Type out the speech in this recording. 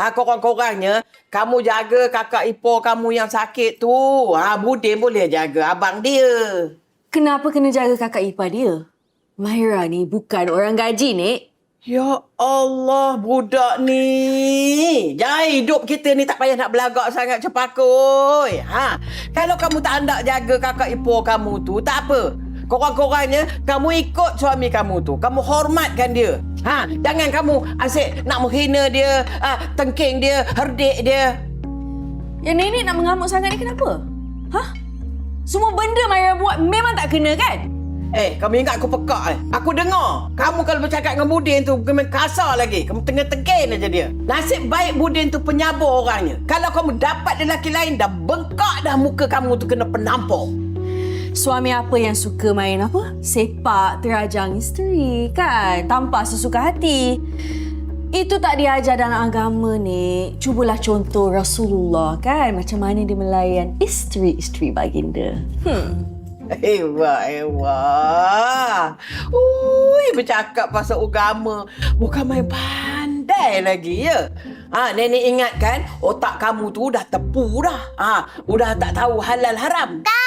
ha, korang-korangnya, kamu jaga kakak ipar kamu yang sakit tu. Ha, Budin boleh jaga abang dia. Kenapa kena jaga kakak ipar dia? Mahira ni bukan orang gaji, Nek. Ya Allah, budak ni. Jangan hidup kita ni tak payah nak belagak sangat cepakoi. Ha, kalau kamu tak hendak jaga kakak ipar kamu tu, tak apa. Korang-korangnya, kamu ikut suami kamu tu. Kamu hormatkan dia. Ha, jangan kamu asyik nak menghina dia, ah, tengking dia, herdik dia. Yang nenek nak mengamuk sangat ni kenapa? Hah? Semua benda Mahira buat memang tak kena kan? Eh, kamu ingat aku pekak eh? Aku dengar. Kamu kalau bercakap dengan Budin tu, kamu kasar lagi. Kamu tengah tekin aja dia. Nasib baik Budin tu penyabur orangnya. Kalau kamu dapat lelaki lain, dah bengkak dah muka kamu tu kena penampur. Suami apa yang suka main apa? Sepak terajang isteri kan? Tanpa sesuka hati. Itu tak diajar dalam agama ni. Cubalah contoh Rasulullah kan? Macam mana dia melayan isteri-isteri baginda. Hmm. Hebat, hebat. Ui, bercakap pasal agama. Bukan main pandai lagi, ya? Ha, nenek ingatkan otak kamu tu dah tepu dah. Ha, udah tak tahu halal haram. Tak